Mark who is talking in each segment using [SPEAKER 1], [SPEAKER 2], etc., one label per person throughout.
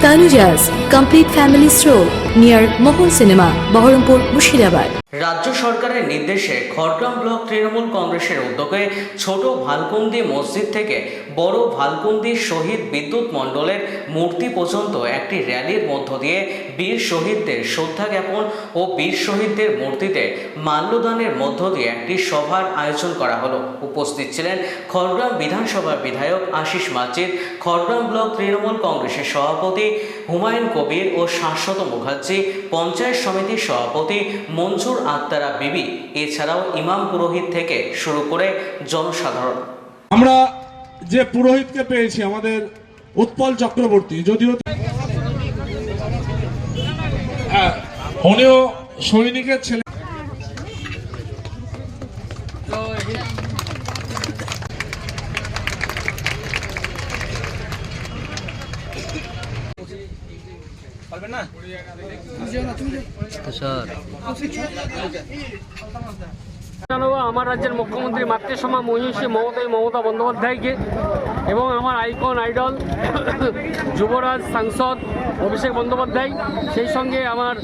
[SPEAKER 1] Tanujas Complete Family Stroll near Mohol Cinema, Baharampur, Mushirabad.
[SPEAKER 2] রাজ্য সরকারের নির্দেশে খড়গ্রাম ব্লক তৃণমূল কংগ্রেসের উদ্যোগে ছোট ভালকুন্দি মসজিদ থেকে বড় ভালকুন্দি শহীদ বিদ্যুৎ মণ্ডলের মূর্তি পর্যন্ত একটি র্যালির মধ্য দিয়ে বীর শহীদদের শ্রদ্ধা জ্ঞাপন ও বীর শহীদদের মূর্তিতে মাল্যদানের মধ্য দিয়ে একটি সভার আয়োজন করা হলো উপস্থিত ছিলেন খড়গ্রাম বিধানসভার বিধায়ক আশিস মাচিদ খড়গ্রাম ব্লক তৃণমূল কংগ্রেসের সভাপতি হুমায়ুন কবির ও শাশ্বত মুখার্জি পঞ্চায়েত সমিতির সভাপতি মঞ্জুর আক্তারা বিবি এছাড়াও ইমাম পুরোহিত থেকে শুরু করে জনসাধারণ।
[SPEAKER 3] আমরা যে পুরোহিতকে পেয়েছি আমাদের উৎপল চক্রবর্তী যদিও হ্যাঁ, উনিও সৈনিকের ছেলে।
[SPEAKER 4] জানাব আমার রাজ্যের মুখ্যমন্ত্রী মাতৃসমা মহিষী মমতা মমতা বন্দ্যোপাধ্যায়কে এবং আমার আইকন আইডল যুবরাজ সাংসদ অভিষেক বন্দ্যোপাধ্যায় সেই সঙ্গে আমার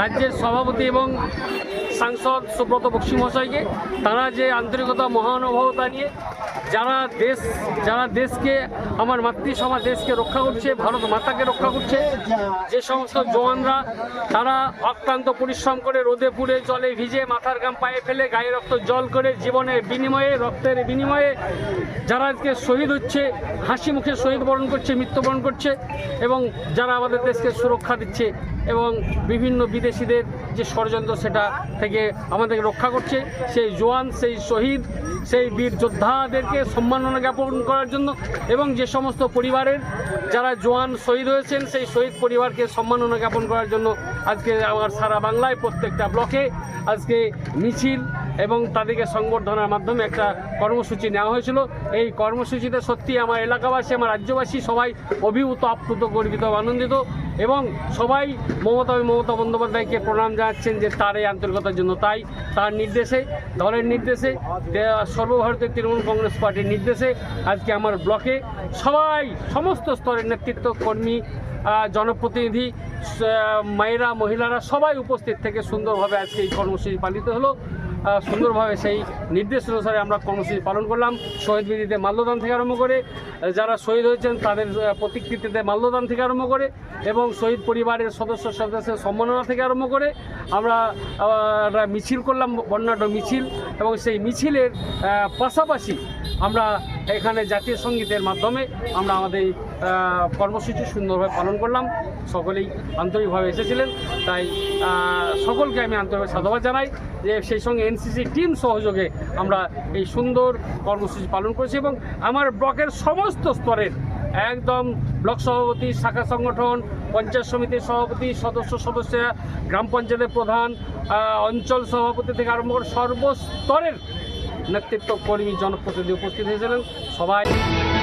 [SPEAKER 4] রাজ্যের সভাপতি এবং সাংসদ সুব্রত বক্সি মহাশয়কে। তারা যে আন্তরিকতা মহানুভবতা নিয়ে যারা দেশ, যারা দেশকে, আমার মাতৃসমা দেশকে রক্ষা করছে, ভারত মাতাকে রক্ষা করছে, যে সমস্ত জওয়ানরা, তারা অক্লান্ত পরিশ্রম করে রোদে পুড়ে জলে ভিজে মাথার গাম পায়ে ফেলে গায়ে রক্ত জল করে জীবনের বিনিময়ে, রক্তের বিনিময়ে যারা আজকে শহীদ হচ্ছে, হাসি মুখে শহীদ বরণ করছে, মৃত্যুবরণ করছে এবং যারা আমাদের দেশকে সুরক্ষা দিচ্ছে এবং বিভিন্ন বিদেশিদের যে ষড়যন্ত্র সেটা থেকে আমাদেরকে রক্ষা করছে, সেই জোয়ান সেই শহীদ, সেই বীর যোদ্ধাদেরকে সম্মাননা জ্ঞাপন করার জন্য এবং যে সমস্ত পরিবারের যারা জোয়ান শহীদ হয়েছেন, সেই শহীদ পরিবারকে সম্মাননা জ্ঞাপন করার জন্য আজকে আমার সারা বাংলায় প্রত্যেকটা ব্লকে আজকে মিছিল এবং তাদেরকে সংবর্ধনার মাধ্যমে একটা কর্মসূচি নেওয়া হয়েছিল। এই কর্মসূচিতে সত্যি আমার এলাকাবাসী, আমার রাজ্যবাসী সবাই অভিভূত, আপ্লুত, গর্বিত, আনন্দিত এবং সবাই মমতা মমতা বন্দ্যোপাধ্যায়কে প্রণাম জানাচ্ছেন যে তার এই আন্তরিকতার জন্য। তাই তার নির্দেশে, দলের নির্দেশে সর্বভারতীয় তৃণমূল কংগ্রেস পার্টির নির্দেশে আজকে আমার ব্লকে সবাই, সমস্ত স্তরের নেতৃত্ব, কর্মী জনপ্রতিনিধি মায়েরা, মহিলারা সবাই উপস্থিত থেকে সুন্দরভাবে আজকে এই কর্মসূচি পালিত হলো। সুন্দরভাবে সেই নির্দেশ অনুসারে আমরা কর্মসূচি পালন করলাম। শহীদ বিধিতে মাল্যদান থেকে আরম্ভ করে যারা শহীদ হয়েছেন তাদের প্রতিকৃতিতে মাল্যদান থেকে আরম্ভ করে এবং শহীদ পরিবারের সদস্য সদস্যের সম্মাননা থেকে আরম্ভ করে আমরা মিছিল করলাম, বর্ণাঢ্য মিছিল এবং সেই মিছিলের পাশাপাশি আমরা এখানে জাতীয় সঙ্গীতের মাধ্যমে আমরা আমাদের কর্মসূচি সুন্দরভাবে পালন করলাম। সকলেই আন্তরিকভাবে এসেছিলেন। তাই সকলকে আমি আন্তরিকভাবে সাধুবাদ জানাই যে সেই সঙ্গে এনসিসি টিম সহযোগে আমরা এই সুন্দর কর্মসূচি পালন করেছি এবং আমার ব্লকের সমস্ত স্তরের একদম ব্লক সভাপতি, শাখা সংগঠন, পঞ্চায়েত সমিতির সভাপতি, সদস্য সদস্যরা, গ্রাম পঞ্চায়েতের প্রধান অঞ্চল সভাপতি থেকে আরম্ভ করে সর্বস্তরের নেতৃত্ব কর্মী, জনপ্রতিনিধি উপস্থিত হয়েছিলেন। সবাই